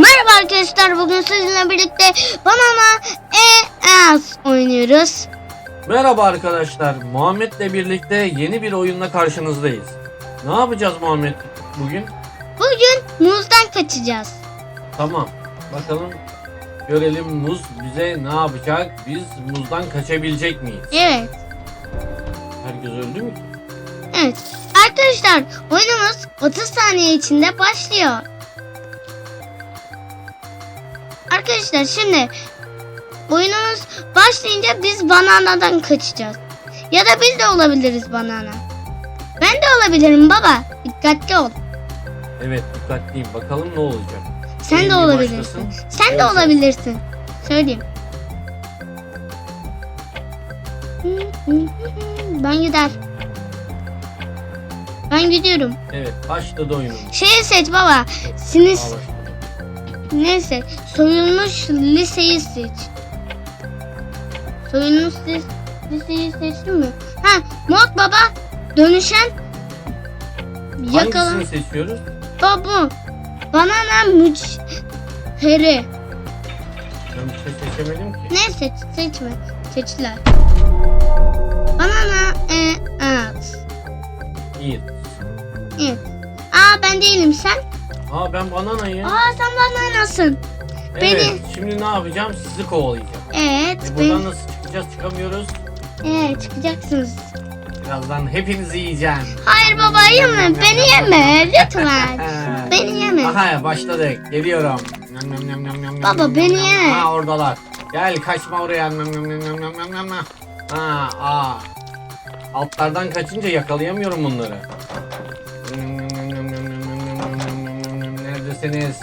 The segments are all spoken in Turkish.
Merhaba arkadaşlar bugün sizinle birlikte Banana ES oynuyoruz. Merhaba arkadaşlar. Muhammed'le birlikte yeni bir oyunla karşınızdayız. Ne yapacağız Muhammed bugün? Bugün muzdan kaçacağız. Tamam. Bakalım görelim muz bize ne yapacak? Biz muzdan kaçabilecek miyiz? Evet. Herkes öldü mü? Evet. Arkadaşlar oyunumuz 30 saniye içinde başlıyor. Arkadaşlar şimdi oyunumuz başlayınca biz bananadan kaçacağız. Ya da biz de olabiliriz banana. Ben de olabilirim baba. Dikkatli ol. Evet dikkatliyim. Bakalım ne olacak? Sen Oyun de olabilirsin. başlasın. Sen de Evet. olabilirsin. Söyleyeyim. Ben gider. Ben gidiyorum. Evet başladı oyunumuz. Şeyi seç baba. Sinis başladı. Neyse. Soyulmuş liseyi seç. Soyulmuş lis- liseyi seçtin mi? Ha, mod baba. Dönüşen yakala. Hangisini seçiyoruz? Bu. Banana mücveri. Ben bir şey seçemedim ki. Ne seç seçme. Seçtiler. Banana e at. İyi. Evet. Aa ben değilim sen. Aa ben bananayım. Aa sen bananasın. evet. beni- Şimdi ne yapacağım? Sizi kovalayacağım. Evet. E, ben... buradan nasıl çıkacağız? Çıkamıyoruz. Evet çıkacaksınız. Birazdan hepinizi yiyeceğim. Hayır baba yeme. Beni yeme. Lütfen. beni yeme. Aha başladık. Geliyorum. Nam, nam, nam, nam, nam, Baba, nam, beni nam, ye. Ha oradalar. Gel kaçma oraya. Nam, nam, nam, nam, nam, nam. Ha aa. Altlardan kaçınca yakalayamıyorum bunları. neredesiniz?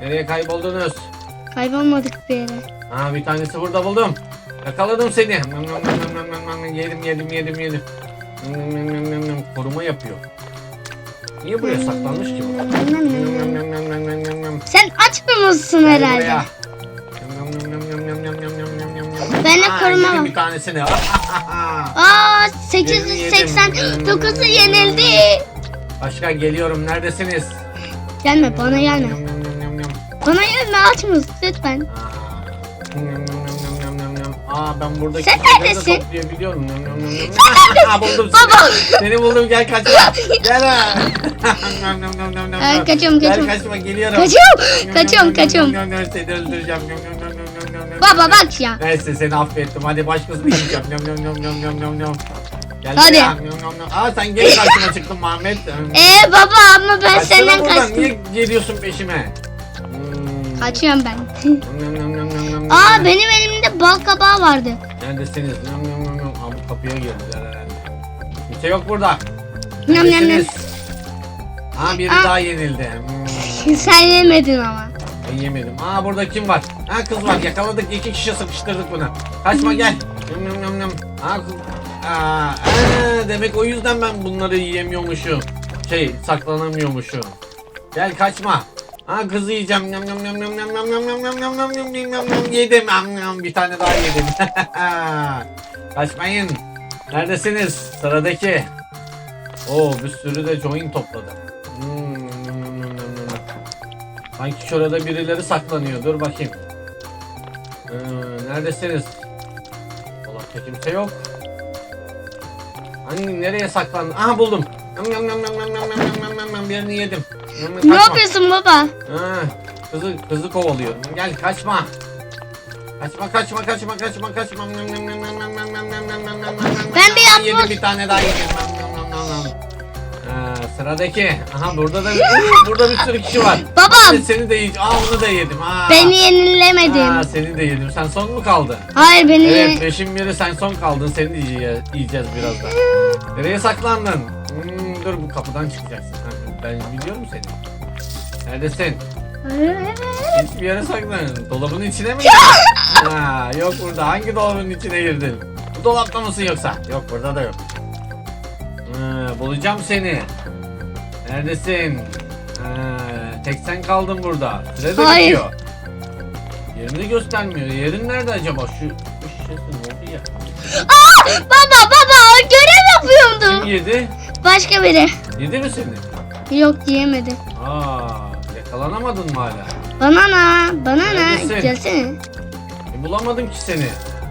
Nereye kayboldunuz? Kaybolmadık bir yere. Ha bir tanesi burada buldum. Yakaladım seni. Yedim yedim yedim yedim. Koruma yapıyor. Niye buraya saklanmış ki bu? Sen açmamışsın herhalde. Buraya. Ben de koruma var. Bir tanesini. Aa 889 yenildi. Başkan geliyorum neredesiniz? Gelme bana gelme. Bana gelme açmıyoruz lütfen. Aa ben burada Sen neredesin? toplayabiliyorum. Sen buldum seni. Baba. Seni buldum gel kaçma. Gel ha. Ay, kaçıyorum kaçıyorum. Gel kaçma geliyorum. Kaçıyorum kaçıyorum kaçıyorum. Seni öldüreceğim. Baba bak ya. Neyse seni affettim hadi başkasını yiyeceğim. Gel Hadi. buraya. Aa sen geri karşıma çıktın Muhammed. Ee baba ama ben Kaçsana senden buradan. kaçtım. Niye geliyorsun peşime? Hmm. Kaçıyorum ben. Nam, Aa benim elimde bal kabağı vardı. Neredesiniz? Nam nam nam nam. Aa, bu kapıya girdiler herhalde. Kimse yok burada. Nam nam nam. Neredesiniz? Aa biri Aa. daha yenildi. Hmm, Sen yemedin ama. ben yemedim. Aa burada kim var? Ha kız var. Yakaladık. iki kişi sıkıştırdık bunu. Kaçma gel. Nam nam nam nam. Aa kız. Aa, aa, demek o yüzden ben bunları yiyemiyormuşum. Şey saklanamıyormuşum. Gel kaçma. Ha kızı yiyeceğim. Nam nam nam nam nam nam nam nam nam nam nam nam nam nam yedim. Nam nam bir tane daha yedim. Kaçmayın. Neredesiniz? Sıradaki. Oo bir sürü de join topladım. Hmm. Sanki şurada birileri saklanıyor. Dur bakayım. Ee, neredesiniz? Dolapta kimse yok. Hangi nereye saklandın? Aha buldum. Nam nam nam nam nam nam nam nam nam nam birini yedim. Nam, Ne kaçma. yapıyorsun baba? Ha, kızı kızı kovalıyorum. Gel kaçma. Kaçma kaçma kaçma kaçma kaçma. Ben bir Yedim bir tane daha yedim. Sıradaki. Aha burada da Oo, burada bir sürü kişi var. Baba. Hadi seni de yiyeceğim. Aa onu da yedim. Aa. Beni yenilemedin. Aa, seni de yedim. Sen son mu kaldın? Hayır beni Evet beşin biri sen son kaldın. Seni de yiyeceğiz, yiyeceğiz birazdan. Nereye saklandın? Hmm, dur bu kapıdan çıkacaksın. Ha, ben biliyorum seni. Neredesin? Hiçbir yere saklanın. Dolabın içine mi girdin? ha, yok burada. Hangi dolabın içine girdin? Bu dolapta mısın yoksa? Yok burada da yok. Ha, bulacağım seni. Neredesin? Ha, tek sen kaldın burada. Süre de Hayır. bitiyor. Yerini göstermiyor. Yerin nerede acaba? Şu, ne oldu ya? Baba baba görev Kim yapıyordum. yedi? Başka biri. Yedi mi seni? Yok diyemedi. Aa, Yakalanamadın mı hala? Banana, banana. Neredesin? Gelsene. E, bulamadım ki seni.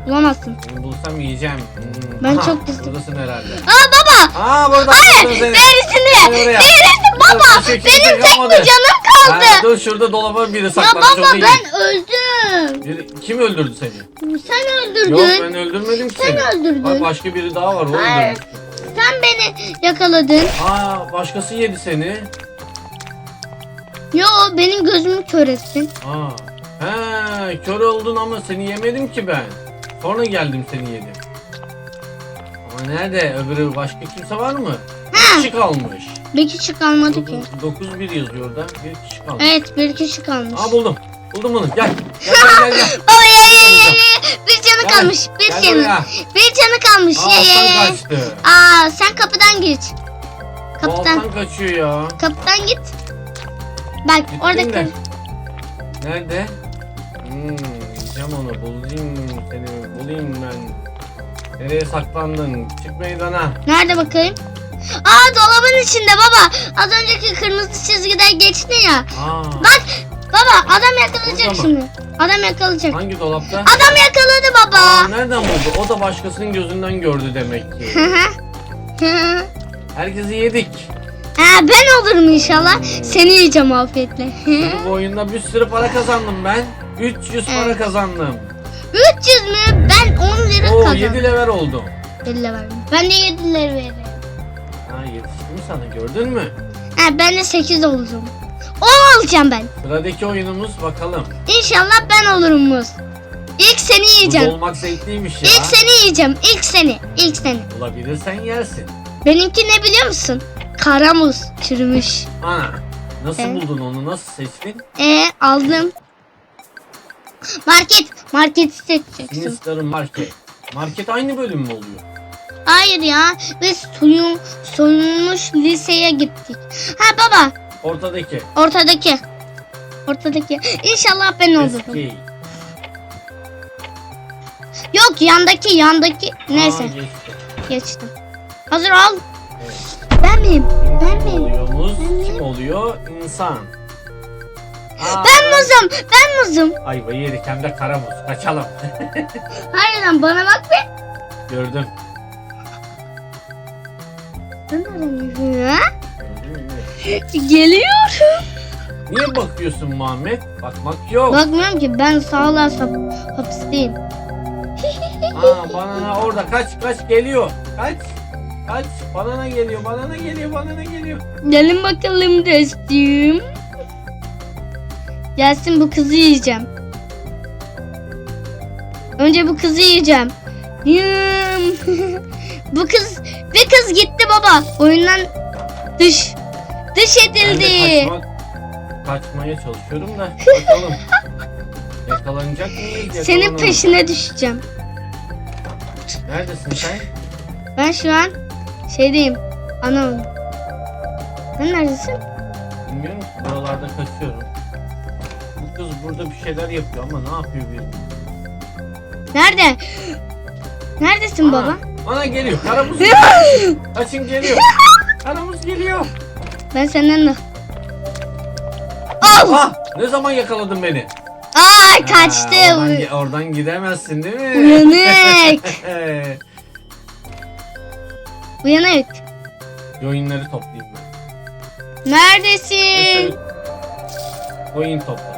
Bulamazsın. Seni bulsam yiyeceğim. Hmm. Ben çok güzel- Buradasın herhalde. Aa baba. Aa burada buldum seni. Neresinde? Gel buraya. Neresin baba? Dur, Benim tek bir canım kaldı. Ha, dur şurada dolaba biri Ya saklanmış. baba yiyeyim. ben öldüm. Biri- Kim öldürdü seni? Sen öldürdün. Yok ben öldürmedim ki Sen seni. öldürdün. Bak başka biri daha var o Hayır. öldürmüş. Sen beni yakaladın. Aa başkası yedi seni. Yo benim gözümü kör ettin. Aa. He kör oldun ama seni yemedim ki ben. Sonra geldim seni yedim. Nerede? Öbürü başka kimse var mı? Bir kişi kalmış. Bir kişi kalmadı ki. 9 1 yazıyor orada. Bir kişi kalmış. Evet bir kişi kalmış. Aa buldum. Buldum bunu. Gel. Gel gel gel. gel. Ye ye. Bir canı Gel. kalmış. Bir Gel canı. buraya. Bir canı kalmış. Aa Ye ye aslan ye. kaçtı. Aa sen kapıdan. Bu Kapıdan. aslan kaçıyor ya. Kapıdan git. Bak Gittin orada de. kal. Nerede? Hmm, yiyeceğim onu. Bulayım seni. Bulayım ben. Nereye saklandın? Çık meydana. Nerede bakayım? Aa dolabın içinde baba. Az önceki kırmızı çizgiden geçti ya. Aa, Bak baba adam yakalayacak Burada mı? şimdi. Adam yakalayacak. hangi dolapta? Adam yakaladı Aa, baba. nereden buldu? O da başkasının gözünden gördü demek ki. Herkesi yedik. ha, ben olurum inşallah. Seni yiyeceğim afiyetle. Bu oyunda bir sürü para kazandım ben. 300 para Evet. kazandım. 300 mü? Ben 10 lira Oo kazandım. 7 level oldum. 50 verdim. Ben de 7 lira veririm. Ha yetiştim sana gördün mü? Ha, ben de 8 olacağım. 10 olacağım ben. Sıradaki oyunumuz bakalım. İnşallah ben olurum muz. İlk seni yiyeceğim. olmak zevkliymiş ya. İlk seni yiyeceğim. İlk seni. İlk seni. Bulabilirsen yersin. Benimki ne biliyor musun? Kara muz. Çürümüş. Ana nasıl Evet. buldun onu nasıl seçtin? E aldım. Market. Marketi seçeceksin. Sinister'ın market. Market aynı bölüm mü oluyor? Hayır ya. Biz soyun, soyulmuş liseye gittik. Ha baba. Ortadaki. Ortadaki. Ortadaki. İnşallah ben olurum. Eski. Yok yandaki yandaki. Neyse Aa, geçti. geçtim. Hazır al. Evet. Ben miyim? Ben miyim? oluyor muz? Ben Kim oluyor? İnsan. Aa, Ben muzum. Ben muzum. Ayvayı yedik hem de kara muz. Kaçalım. Hayır bana bak be. Gördüm. Sen nereden? Geliyorum. Niye bakıyorsun Muhammed? Bakmak yok. Bakmıyorum ki ben sağlar hapisteyim. Aa banana orada kaç kaç geliyor. Kaç. Kaç. Banana geliyor. Banana geliyor. Banana geliyor. Gelin bakalım dostum. Gelsin bu kızı yiyeceğim. Önce bu kızı yiyeceğim. Yum. bu kız bir kız gitti baba. Oyundan dış dış edildi. kaçmak, kaçmaya çalışıyorum da bakalım. Yakalanacak mıyız? Senin peşine düşeceğim. Neredesin sen? Ben şu an şeydeyim. Ana oğlum. Sen neredesin? Bilmiyorum buralarda kaçıyorum. Kız burada bir şeyler yapıyor ama ne yapıyor bilmiyorum. Nerede? Neredesin baba? Ana geliyor. Karamuz. Kaçın geliyor. Karamuz geliyor. Ben senden de. Al! Ah ne zaman yakaladın beni? Aa kaçtı. Ha, oradan, oradan gidemezsin değil mi? Uyanık. Uyanık. Oyunları toplayayım ben. Neredesin? Oyun topla.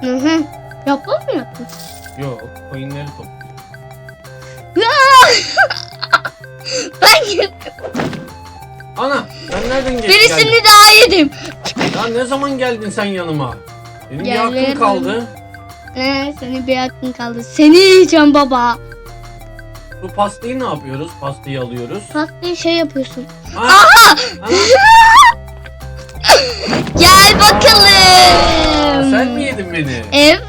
Hı hı. Yapboz mu yaptın? Yok oyunları toplayayım. ben Ana sen nereden geç geldin? birisini daha yedim. Ya ne zaman geldin sen yanıma? Benim bir Geldim. hakkım kaldı. Ee, senin bir hakkın kaldı. Seni yiyeceğim baba. Bu pastayı ne yapıyoruz? Pastayı alıyoruz. Pastayı şey yapıyorsun. Aha! Ana, Gel bakalım. sen mi yedin beni? Evet.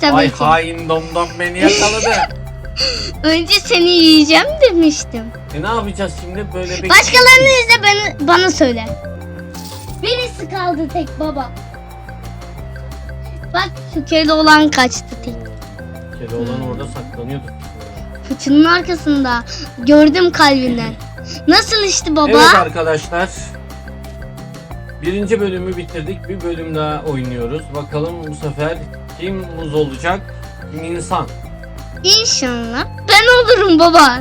Tabii Ay ki. hain domdom beni yakaladı. Önce seni yiyeceğim demiştim. e ne yapacağız şimdi böyle bir... Başkalarını izle bana, bana söyle. Birisi kaldı tek baba. Bak şu kedi olan kaçtı tek. Kedi olan orada saklanıyordu. Fıçının arkasında. Gördüm kalbinden. Nasıl işte baba? Evet arkadaşlar. Birinci bölümü bitirdik. Bir bölüm daha oynuyoruz. Bakalım bu sefer kim muz olacak? Kim insan? İnşallah ben olurum baba.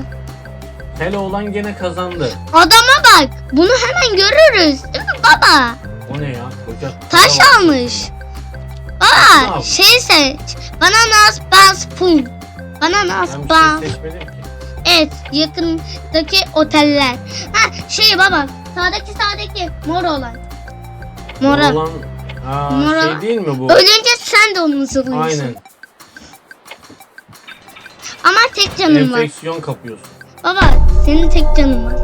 Keloğlan gene kazandı. Adama bak. Bunu hemen görürüz. Değil mi baba? O ne ya? Koca Taş Tamam. almış. Ne Baba şey seç. Bananas bas pum. Bananas Ben bir bas. şey seçmedim ki. Evet yakındaki oteller. Ha şey baba sağdaki sağdaki mor olan. Mora. Olan Aa, Mora. şey değil mi bu? Ölünce sen de onu zırlıyorsun. Aynen. Ama tek canın var. Enfeksiyon kapıyorsun. Baba senin tek canın var.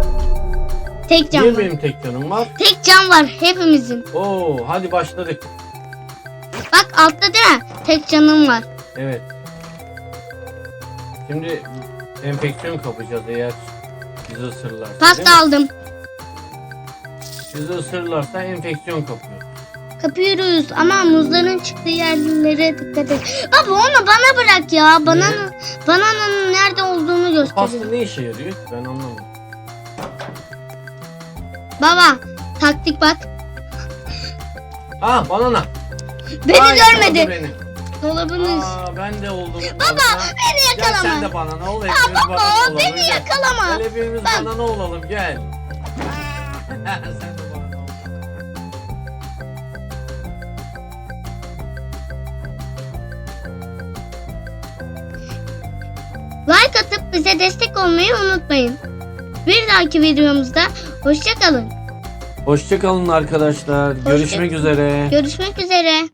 Tek can Niye var. benim tek canım var? Tek can var hepimizin. Oo, hadi başladık. Bak altta değil mi? Tek canın var. Evet. Şimdi enfeksiyon kapacağız eğer bizi ısırırlarsa. Pasta aldım. Bizi ısırırlarsa enfeksiyon kapıyor. Kapıyoruz ama muzların çıktığı yerlere dikkat et. Baba onu bana bırak ya. Banana, banananın nerede olduğunu pasta ne işe yarıyor? Ben anlamadım. Baba taktik bak. Aa banana. Beni yakaladı görmedi. Beni. Dolabınız. Aa ben de oldum. Baba beni Gel sen yakalama. de banana ol. Hepimiz Baba banana olalım. beni Gel. yakalama. Gel hepimiz Ben- banana olalım gel. sen de Like atıp bize destek olmayı unutmayın. Bir dahaki videomuzda hoşçakalın. Hoşçakalın arkadaşlar. Görüşmek üzere. Görüşmek üzere.